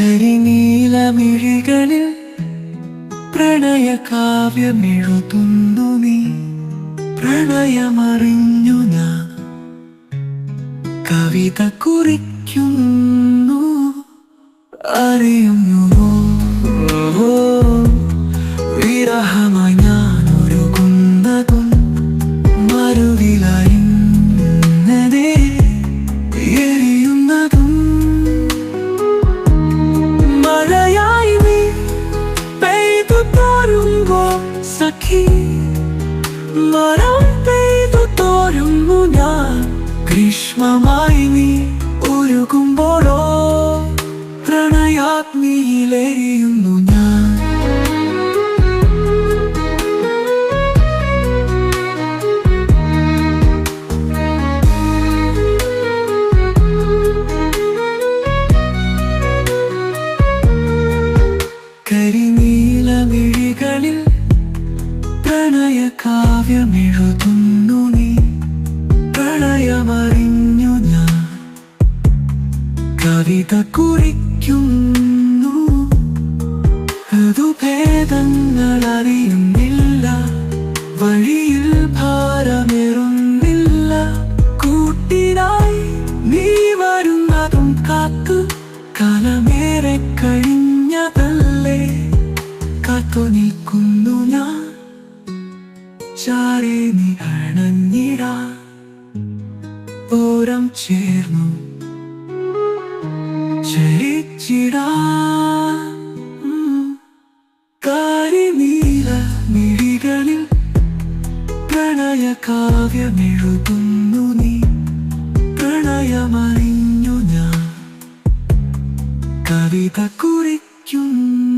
കരിനീലമിഴികളിൽ പ്രണയ കാവ്യമെഴുതുന്നു നീ. പ്രണയമറിഞ്ഞു ഞാൻ. കവിത കുറിക്കുന്നു അറിയുന്നുവോ? വിരഹമായി ഞാൻ ഒരുകുന്നതും മറുവിലായിന്നതേ എരിയുന്നതും മഴയായി നീ പെയ്തു തോരുമ്പോൾ സഖി. മരം പെയ്തു തോരുന്നു ഞാൻ. ഗ്രീഷ്മമായി പ്രണയാഗ്നിയിലെരിയുന്നു ഞാൻ. കരിനീലമിഴികളിൽ പ്രണയ കാവ്യമെഴുതുന്നു നീ. പ്രളയമറിഞ്ഞു ഞാൻ. കവിത കുറിക്കുന്നു ഋതുഭേദങ്ങൾ അറിയുന്നില്ല വഴിയിൽ ഭാരമേറുന്നില്ല. കൂട്ടിനായി നീ വരുന്നതും കാത്തു കാലമേറെ കഴിഞ്ഞതല്ലേ. കാത്തു നിൽക്കുന്നു ഞാൻ. ചാരി നീ അണഞ്ഞിടാ. ഓരം ചേർന്നു. ചരിച്ചിടാ. കാവ്യമെഴുതുന്നു നീ. പ്രണയമറിഞ്ഞു ഞാൻ. കവിത കുറിക്കുന്നു